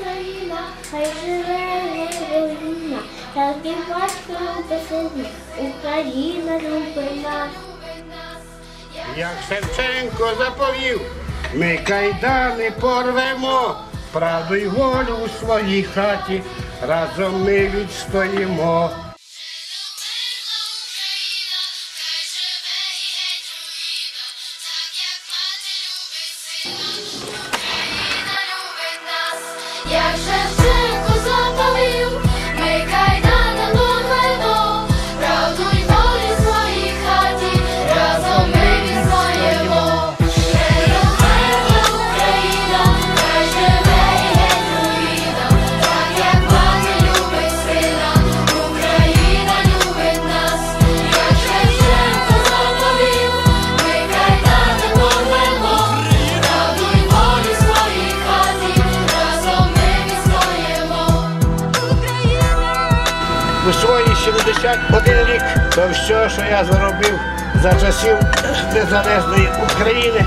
Україна, хай живе так і батько любить Україна любить нас. Як Шевченко заповів, ми кайдани порвемо, правду й волю у своїй хаті, разом ми відстоїмо. Як У свої 71 рік то все, що я заробив за часів незалежної України,